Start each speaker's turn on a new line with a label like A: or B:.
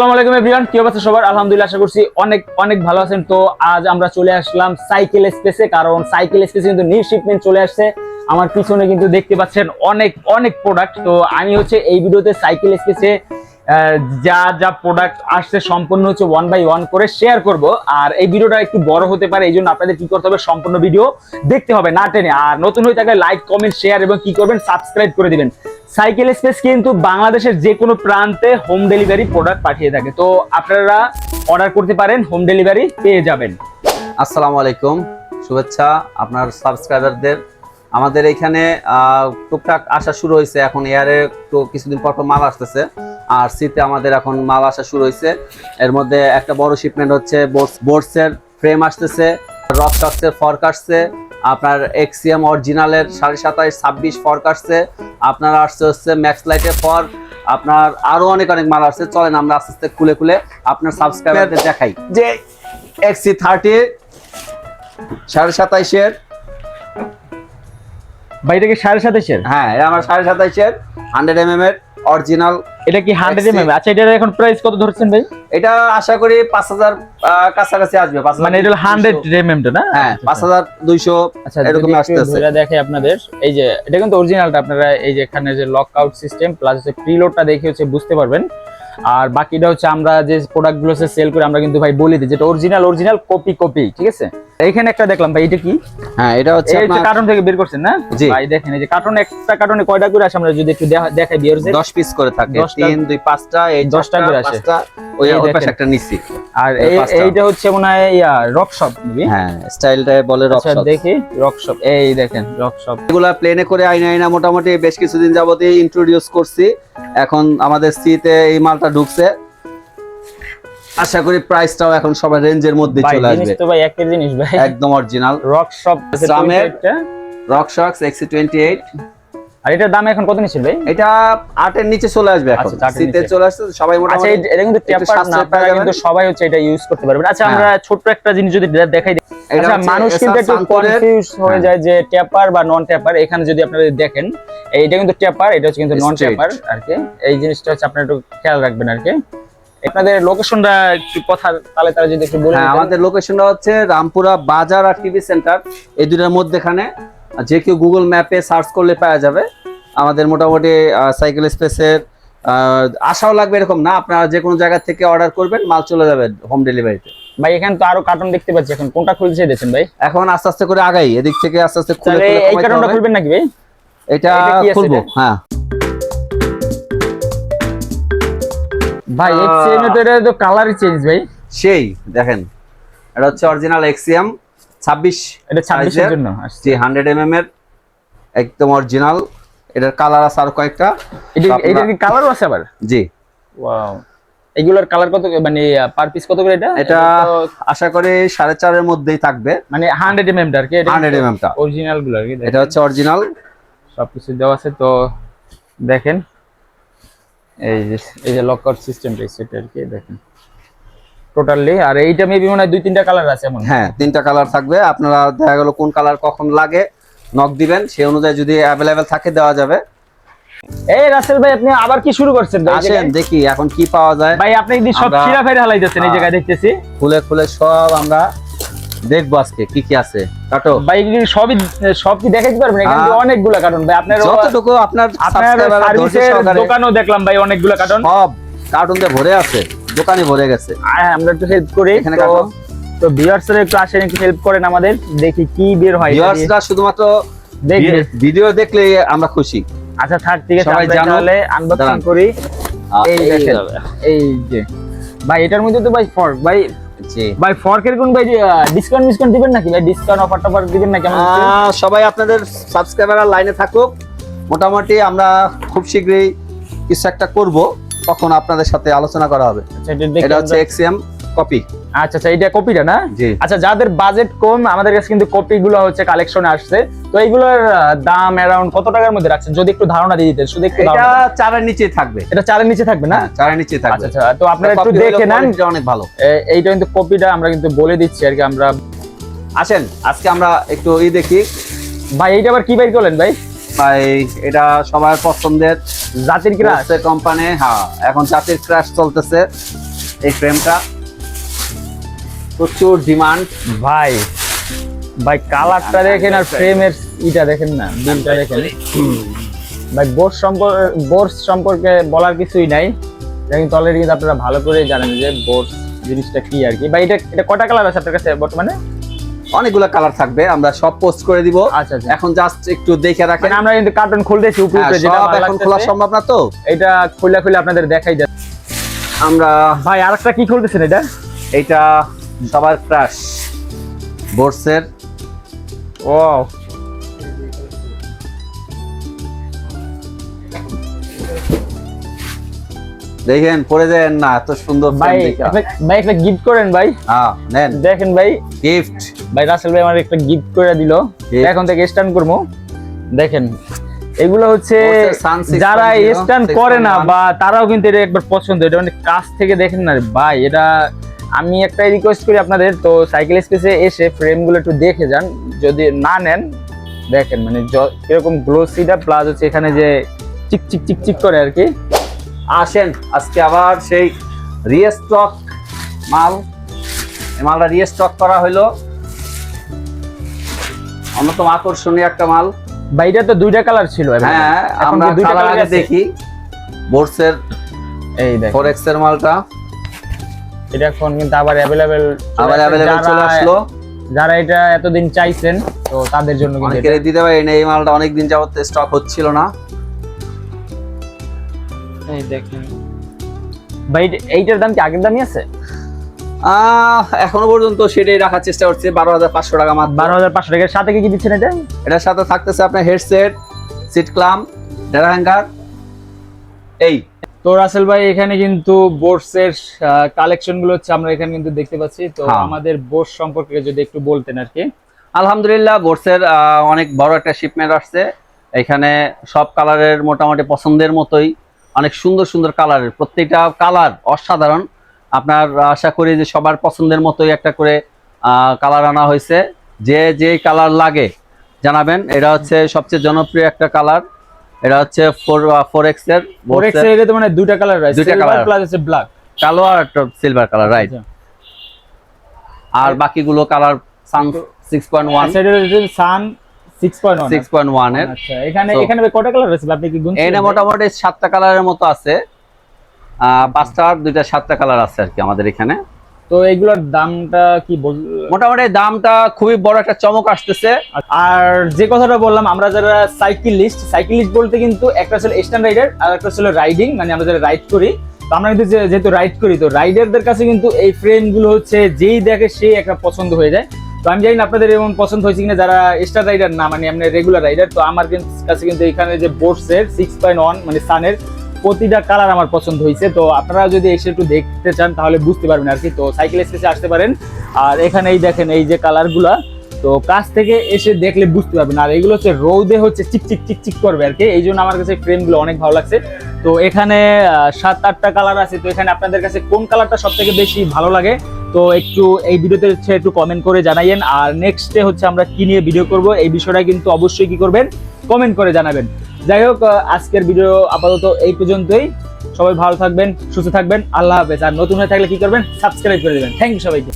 A: আসসালামু আলাইকুম এভরিওয়ান, কি অবস্থা সবার? আলহামদুলিল্লাহ আশা করছি অনেক অনেক ভালো আছেন। তো আজ আমরা চলে আসলাম সাইকেল স্পেসে কারণ সাইকেল স্পেসে কিন্তু নিউ শিপমেন্ট চলে আসছে। আমার পিছনে কিন্তু দেখতে পাচ্ছেন অনেক অনেক প্রোডাক্ট তো আমি হচ্ছে এই ভিডিওতে সাইকেল স্পেসে যা যা প্রোডাক্ট আসছে সম্পূর্ণ হচ্ছে ওয়ান বাই ওয়ান করে শেয়ার করব। আর এই ভিডিওটা একটু বড় হতে পারে, এই জন্য আপনাদের কি করতে হবে, সম্পূর্ণ ভিডিও দেখতে হবে, না টেনে। আর নতুন হয়ে থাকলে লাইক কমেন্ট শেয়ার এবং কি করবেন সাবস্ক্রাইব করে দিবেন। সাইকেল স্পেস কিন্তু বাংলাদেশের যে কোনো প্রান্তে হোম ডেলিভারি প্রোডাক্ট পাঠিয়ে থাকে। তো আপনারা অর্ডার করতে পারেন হোম ডেলিভারি পেয়ে যাবেন।
B: আসসালামু আলাইকুম, শুভেচ্ছা আপনার সাবস্ক্রাইবারদের আমাদের এখানে টুকটাক আসা শুরু হয়েছে, এখন এয়ারে তো কিছুদিন পর পর মাল আসতেছে। আর শীতে আমাদের এখন মাল আসা শুরু হয়েছে এর মধ্যে একটা বড় শিপমেন্ট হচ্ছে বোর্ডসের ফ্রেম আসতেছে রক শক্সের ফর্ক আসছে আপনার এক্সিএম অরিজিনালের সাড়ে সাতাইশ ছাব্বিশ ফর্ক আসছে আপনার আসছে হচ্ছে ম্যাক্স লাইটের ফর্ক আপনার আরও অনেক অনেক মাল আসছে। চলেন আমরা আস্তে আস্তে খুলে খুলে আপনার সাবস্ক্রাইবারদের দেখাই। যে এক্সি থার্টি সাড়ে সাতাইশের
A: বাইরে সাড়ে সাতাইশের
B: হ্যাঁ এটা আমার সাড়ে সাতাইশের হান্ড্রেড এম এম এর। অরিজিনাল
A: এটা কি
B: 100
A: এমএম আচ্ছা এটার এখন প্রাইস কত ধরছেন ভাই?
B: এটা আশা করি পাঁচ হাজার কাছাকাছি আসবে
A: মানে এটা 100 এমএম টা না?
B: হ্যাঁ পাঁচ হাজার দুইশো
A: আচ্ছা
B: এরকম আসছে
A: এটা দেখে আপনাদের এই যে এটা কিন্তু অরিজিনালটা আপনারা এই যে এখানে যে লক আউট সিস্টেম প্লাস যে প্রিলোডটা দেখে হচ্ছে বুঝতে পারবেন। আর বাকিটা হচ্ছে আমরা যে প্রোডাক্টগুলো সেল করি আমরা কিন্তু ভাই বলি দিই যেটা অরিজিনাল অরিজিনাল কপি কপি ঠিক আছে? এখানে একটা দেখলাম ভাই এটা কি?
B: হ্যাঁ এটা হচ্ছে আপনার
A: কার্টন থেকে বের করছেন না?
B: জি।
A: ভাই দেখেন এই যে কার্টন একটা কার্টনে কয়টা করে আসে আমরা যদি একটু দেখা- দেখাই দিই
B: দশ পিস করে থাকে।
A: দশটা-
B: তিন দুই পাঁচটা এই
A: দশটা
B: দশটা
A: করে আসে।
B: 5টা ওই পাশে একটা নিচ্ছি
A: আর। এইটা হচ্ছে মনে হয় ইয়া রক শপ
B: হ্যাঁ স্টাইলটা বলে রক
A: আচ্ছা দেখি রক শপ এই দেখেন রক শপ
B: এগুলা প্লেনে করে আইনা আইনা মোটামুটি বেশ কিছুদিন যাবতই ইন্ট্রোডিউস করছি। এখন আমাদের সিতে এই মালটা ঢুকছে। আশা করি প্রাইসটাও এখন সবার রেঞ্জের মধ্যে চলে
A: জিনিস
B: আসবে।
A: তো ভাই একের জিনিস ভাই।
B: একদম অরিজিনাল
A: রক শপ
B: শ্রামের RockShox XC twenty eight
A: আর এটার দাম এখন কত নিচ্ছেন ভাই?
B: এটা আটের নিচে চলে আসবে এখন।
A: আচ্ছা,
B: শীতে চলে আসছে সবাই
A: আচ্ছা এটা কিন্তু টেপার না আপনারা কিন্তু সবাই হচ্ছে এটা ইউজ করতে পারবেন। আচ্ছা
B: হ্যাঁ।
A: আমরা ছোট্ট একটা জিনিস যদি দেখাই দিই। আচ্ছা মানুষ কিন্তু একটু কনফিউজ হয়ে
B: হ্যাঁ।
A: যায় যে টেপার বা নন টেপার এখানে যদি আপনারা দেখেন এইটা কিন্তু টেপার এটা হচ্ছে কিন্তু নন টেপার আর কি। এই জিনিসটা হচ্ছে আপনারা একটু খেয়াল রাখবেন আর কি। আপনাদের লোকেশনটা একটু কথা তাহলে তারা যদি একটু বলে
B: হ্যাঁ আমাদের লোকেশনটা হচ্ছে রামপুরা বাজার আর টিভি সেন্টার এই দুটার মধ্যেখানে। যে কেউ গুগল ম্যাপে সার্চ করলে পাওয়া যাবে। আমাদের মোটামুটি সাইকেল স্পেসের আশাও লাগবে এরকম না আপনারা যে কোনো জায়গা থেকে অর্ডার করবেন মাল চলে যাবে হোম ডেলিভারিতে
A: ভাই এখানে তো আরও কার্টন দেখতে পাচ্ছি। এখন কোনটা খুলছে দেখছেন ভাই।
B: এখন আস্তে আস্তে করে আগাই এদিক থেকে আস্তে আস্তে খুলে খুলে
A: এই কার্টনটা খুলবেন নাকি ভাই?
B: এটা খুলবো হ্যাঁ।
A: ভাই এক্সএম এর তো কালারই চেঞ্জ ভাই।
B: সেই দেখেন। এটা হচ্ছে অরিজিনাল এক্সিএম ছাব্বিশ
A: এটা 26 এর জন্য
B: জি হান্ড্রেড এম এম এর একদম অরিজিনাল এটার কালার আছে আর কয়েকটা।
A: এটা এটার কি কালারও আছে আবার?
B: জি।
A: ওয়াও এগুলোর কালার কত মানে পার পিস কত করে এটা?
B: এটা আশা করি সাড়ে চারের মধ্যেই থাকবে।
A: মানে 100 এমএম টা আর কি?
B: 100 mm টা।
A: অরিজিনালগুলো আর কি?
B: এটা হচ্ছে অরিজিনাল
A: সবকিছু দেওয়া আছে তো দেখেন। এই যে এই যে লক আউট সিস্টেমটা সেটা আর কি দেখেন। টোটালি আর এইটা মেবি মনে হয় দুই তিনটা কালার আছে এমন।
B: হ্যাঁ তিনটা কালার থাকবে। আপনারা দেখা গেল কোন কালার কখন লাগে নক দিবেন। সেই অনুযায়ী যদি অ্যাভেলেবেল থাকে দেওয়া যাবে।
A: এই রাসেল ভাই আপনি আবার কি শুরু করছেন?
B: আসেন দেখি এখন কি পাওয়া যায়।
A: ভাই আপনি কি সব ছিঁড়া ফেরে হালাইতেছেন এই। জায়গায় দেখতেছি।
B: খুলে খুলে সব আমরা দেখব আজকে কি কি আছে। কাটো।
A: ভাই কি সবই সব কি দেখাইতে পারবেন? এখানে অনেকগুলা কার্টন। ভাই আপনার
B: যতটুকু আপনার
A: আপনার সার্ভিসের দোকানও দেখলাম ভাই অনেকগুলা কার্টন।
B: সব কার্টুন দিয়ে ভরে আছে। দোকানে ভরে গেছে।
A: আয়, আমরা একটু হেল্প করি।
B: এখানে
A: তো তো ভিউয়ার্সরা একটু আসেন একটু হেল্প করেন আমাদের। দেখি কি বের হয়
B: ভিউয়ার্সরা শুধুমাত্র ভিডিও দেখলে আমরা খুশি।
A: আচ্ছা থাক ঠিক আছে
B: সবাই
A: তাহলে আনবক্সিং করি। এই দেখেন এই যে। ভাই এটার মধ্যে তো ভাই ফর্ক ভাই
B: জি।
A: ভাই ফর্কের কোন ভাই ডিসকাউন্ট ডিসকাউন্ট দিবেন নাকি? ভাই ডিসকাউন্ট অফার টফার দিবেন না কেমন কিছু?
B: আহ, সবাই আপনাদের সাবস্ক্রাইবার লাইনে থাকুক। মোটামুটি আমরা খুব শীঘ্রই কিছু একটা করব। তখন আপনাদের সাথে আলোচনা করা হবে?
A: আচ্ছা এটা
B: হচ্ছে এক্সিএম কপি
A: আচ্ছা আচ্ছা এটা কপিটা না? আচ্ছা যাদের বাজেট কম আমাদের কাছে কিন্তু কপি গুলো হচ্ছে কালেকশনে আসছে। তো এইগুলোর দাম অ্যারাউন্ড কত টাকার মধ্যে রাখছেন? যদি একটু ধারণা দিয়ে দিতেন শুধু একটু
B: এটা চারের নিচেই থাকবে।
A: এটা চারের নিচে থাকবে না?
B: হ্যাঁ চারের
A: আচ্ছা
B: থাকবে।
A: আচ্ছা তো আপনারা একটু দেখে নেন।
B: অনেক ভালো।
A: এইটা কিন্তু কপিটা আমরা কিন্তু বলে দিচ্ছি আর কি আমরা
B: আসেন আজকে আমরা একটু ই দেখি।
A: ভাই এইটা আবার কি বাইর করলেন ভাই?
B: ভাই এটা সবার পছন্দের
A: জাতির ক্রাশ
B: কোম্পানি হ্যাঁ এখন জাতির ক্রাশ চলতেছে এই ফ্রেমটা প্রচুর ডিমান্ড
A: ভাই ভাই কালারটা দেখেন আর ফ্রেমের ইটা দেখেন না বিলটা দেখেন। ভাই বোর্ড সম্পর্কে বোর্ড সম্পর্কে বলার কিছুই নাই। কিন্তু অলরেডি কিন্তু আপনারা ভালো করে জানেন যে বোর্ড জিনিসটা কি আর কি। ভাই এটা এটা কটা কালার আছে আপনার কাছে বর্তমানে?
B: অনেকগুলো কালার থাকবে আমরা সব পোস্ট করে দিব।
A: আচ্ছা আচ্ছা।
B: এখন জাস্ট একটু দেখে রাখেন।
A: মানে আমরা কিন্তু কার্টুন খুলতেছি উপরে
B: হ্যাঁ,
A: যেটা
B: সব এখন খোলা সম্ভব না তো?
A: এটা খুলে খুলে আপনাদের দেখাই যাচ্ছে
B: আমরা
A: ভাই আরেকটা কি খুলতেছেন এটা?
B: এইটা সবার ক্রাশ বোর্ডসের
A: ও
B: দেখেন পরে দেন না এত সুন্দর
A: ভাই ভাই একটা গিফট করেন ভাই।
B: হ্যাঁ নেন।
A: দেখেন ভাই।
B: গিফট
A: ভাই রাসেল ভাই আমার একটা গিফট করে দিল। এখন থেকে স্ট্যান্ড করব। দেখেন এগুলো হচ্ছে
B: হচ্ছে Sun 6.0,
A: যারা স্ট্যান্ড করে না বা তারাও কিন্তু এটা একবার পছন্দ এটা মানে কাছ থেকে দেখেন না ভাই এটা আমি একটা রিকোয়েস্ট করি আপনাদের তো সাইকেল স্পেসে এসে ফ্রেমগুলো একটু দেখে যান। যদি না নেন দেখেন মানে এরকম গ্লোসিটা প্লাস হচ্ছে এখানে যে চিক চিক চিক চিক করে আর কি।
B: আসেন আজকে আবার সেই রিস্টক মাল। মালটা রিস্টক করা হলো। অন্যতম আকর্ষণীয় একটা মাল।
A: এটা তো দুইটা কালার ছিল
B: হ্যাঁ আমরা
A: দুইটা
B: কালার? দেখি। বোর্ডসের
A: এই দেখ
B: ফোরেক্স এর মালটা।
A: এটা এখন কিন্তু আবার অ্যাভেলেবেল
B: আবার অ্যাভেলেবল চলে আসলো।
A: যারা এটা এতদিন চাইছেন তো তাদের জন্য কিন্তু
B: অনেকের
A: এটা-
B: দিতে পারি এই মালটা অনেক দিন যাবত স্টক হচ্ছিল না।
A: এই দেখেন। ভাই এইটার দাম কি আগের দামই আছে?
B: এখনও পর্যন্ত সেটাই রাখার চেষ্টা করছে বারো হাজার পাঁচশো টাকা মাত্র।
A: বারো হাজার পাঁচশো টাকার সাথে কি কি দিচ্ছেন এটা?
B: এটার সাথে থাকতেছে আপনার headset seat clamp derailleur hanger. এই।
A: তো রাসেল ভাই এখানে কিন্তু বোর্ডস এর কালেকশনগুলো হচ্ছে আমরা এখানে কিন্তু দেখতে পাচ্ছি। তো
B: হ্যাঁ।
A: আমাদের বোর্ড সম্পর্কে যদি একটু বলতেন আর কি।
B: আলহামদুলিল্লাহ বোর্ডসের অনেক বড় একটা শিপমেন্ট আসছে। এখানে সব কালারের মোটামুটি পছন্দের মতোই অনেক সুন্দর সুন্দর কালারের প্রত্যেকটা কালার অসাধারণ। আপনার আশা করি যে সবার পছন্দের মতোই একটা করে কালার আনা হয়েছে। যে যে কালার লাগে জানাবেন। এটা হচ্ছে সবচেয়ে জনপ্রিয় একটা কালার এটা হচ্ছে ফোর ফোর এক্সের
A: ফোর এক্সের। মানে দুইটা কালার রয়েছে।
B: দুইটা colour।
A: প্লাস হচ্ছে ব্ল্যাক
B: কালো আর একটা সিলভার কালার রাইট আর বাকিগুলো colour sun six point one
A: সেটা হচ্ছে সান 6.1
B: সিক্স পয়েন্ট ওয়ানের।
A: আচ্ছা এখানে এখানে কটা কালার রয়েছে? আপনি কি গুনছেন
B: এইটা মোটামুটি সাতটা কালারের মতো আছে। পাঁচটা দুইটা সাতটা কালার আছে আর কি আমাদের এখানে।
A: তো এগুলোর দামটা কি বল
B: মোটামুটি দামটা খুবই বড় একটা চমক আসতেছে।
A: আর যে কথাটা বললাম আমরা যারা সাইকেলিস্ট সাইকেলিস্ট বলতে কিন্তু একটা ছিল স্ট্যান্ড রাইডার আর একটা ছিল রাইডিং মানে আমরা যারা রাইড করি তো আমরা কিন্তু যেহেতু রাইড করি তো রাইডারদের কাছে কিন্তু এই ফ্রেমগুলো হচ্ছে যেই দেখে সেই একটা পছন্দ হয়ে যায়। তো আমি জানি না আপনাদের এমন পছন্দ হয়েছে কিনা যারা স্টার রাইডার না মানে আপনি রেগুলার রাইডার তো আমার কাছে কিন্তু এখানে যে বোর্ডসের সিক্স পয়েন্ট ওয়ান মানে সানের প্রতিটা কালার আমার পছন্দ হয়েছে তো আপনারা যদি এসে একটু দেখতে চান, তাহলে বুঝতে পারবেন আর কি। তো সাইকেল স্পেসে আসতে পারেন। আর এখানে এই দেখেন এই যে কালারগুলা। তো কাছ থেকে এসে দেখলে বুঝতে পারবেন। আর এগুলো হচ্ছে রৌদে হচ্ছে চিকচিক চিক চিক চিক করবে আর কি। এই জন্য আমার কাছে ফ্রেমগুলো অনেক ভালো লাগছে। তো এখানে সাত, আটটা কালার আছে। তো এখানে আপনাদের কাছে কোন কালারটা সব থেকে বেশি ভালো লাগে? তো একটু এই ভিডিওতে হচ্ছে একটু কমেন্ট করে জানাইয়েন। আর নেক্সটে হচ্ছে আমরা কি নিয়ে ভিডিও করব, এই বিষয়টা কিন্তু অবশ্যই কি করবেন? কমেন্ট করে জানাবেন। যাই হোক আজকের ভিডিও আপাতত এই পর্যন্তই। সবাই ভালো থাকবেন, সুস্থ থাকবেন, আল্লাহ হাফেজ। আর নতুন হয়ে থাকলে কি করবেন? সাবস্ক্রাইব করে দেবেন। থ্যাংক ইউ সবাইকে।